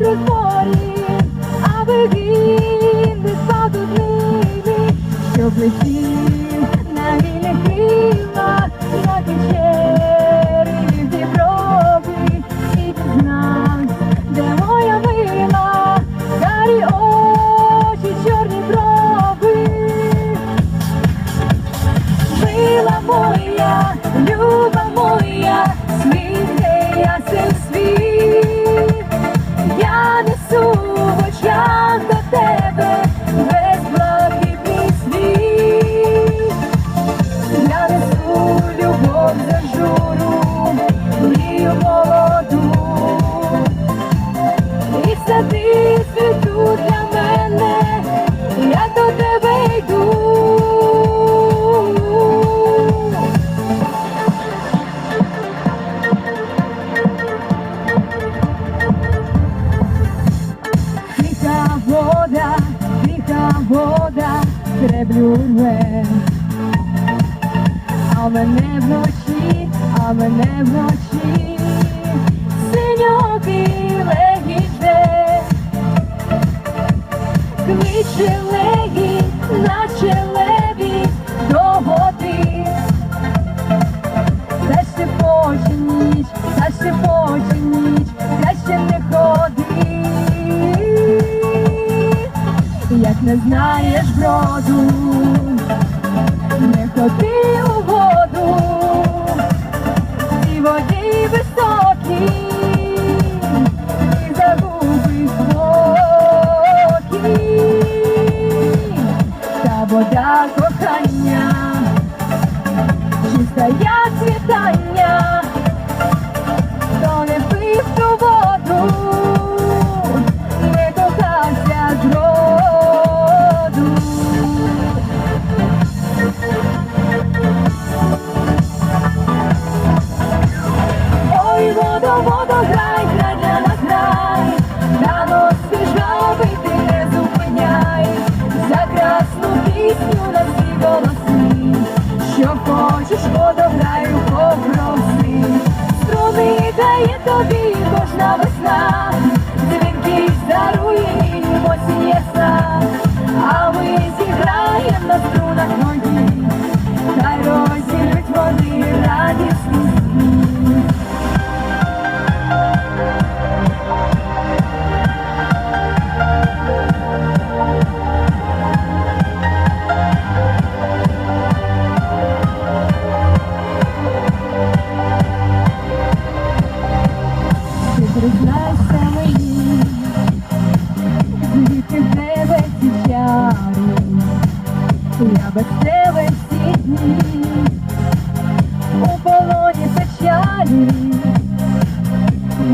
вітру зборі, аби він не спав тут нині, щоб летів на вільних крилах, як і черві Дніпрові, і знав, де моя мила, карі очі, чорні брови. Мила моя, люба моя, рве. А мене вночі, а мене вночі, синьокий легіде, кличе легі, наче леві до води. Не знаєш броду, не ходи у воду, і воді високі, і загуби спокій. Та вода водо, водо, грай, для нас грай, нос жаби ти не зупиняй, за красну пісню на всі голоси, що хочеш, водо попроси, струни дає тобі кожна весна, дзвінки дарує я без тебе всі дні, у полоні печалі,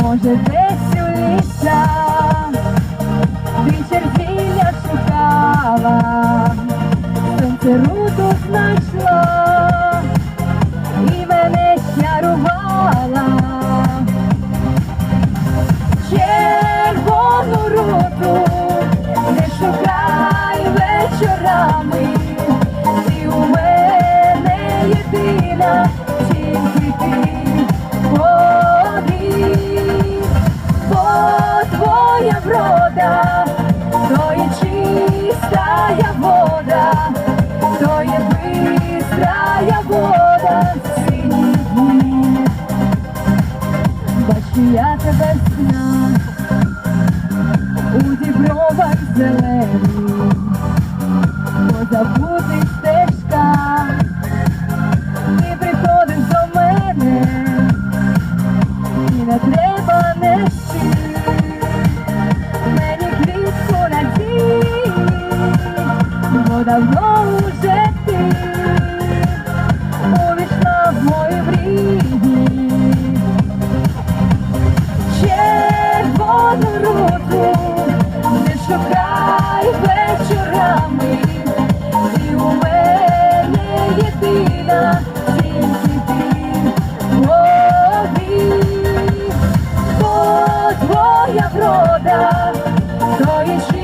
може десь у лісах, бо твоя врода, то є чистая вода, то вода, синій дні. Бачу я тебе сна у дібровах зелених, давно уже ти. Увійшла в мою мрії. Червону руку не шукай вечорами, і у мене єдина. Твоя врода, то є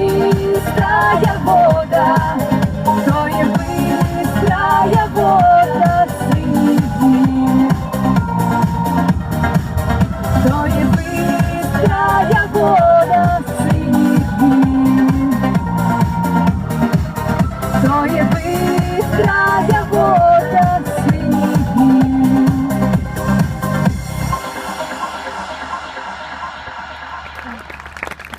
быстро я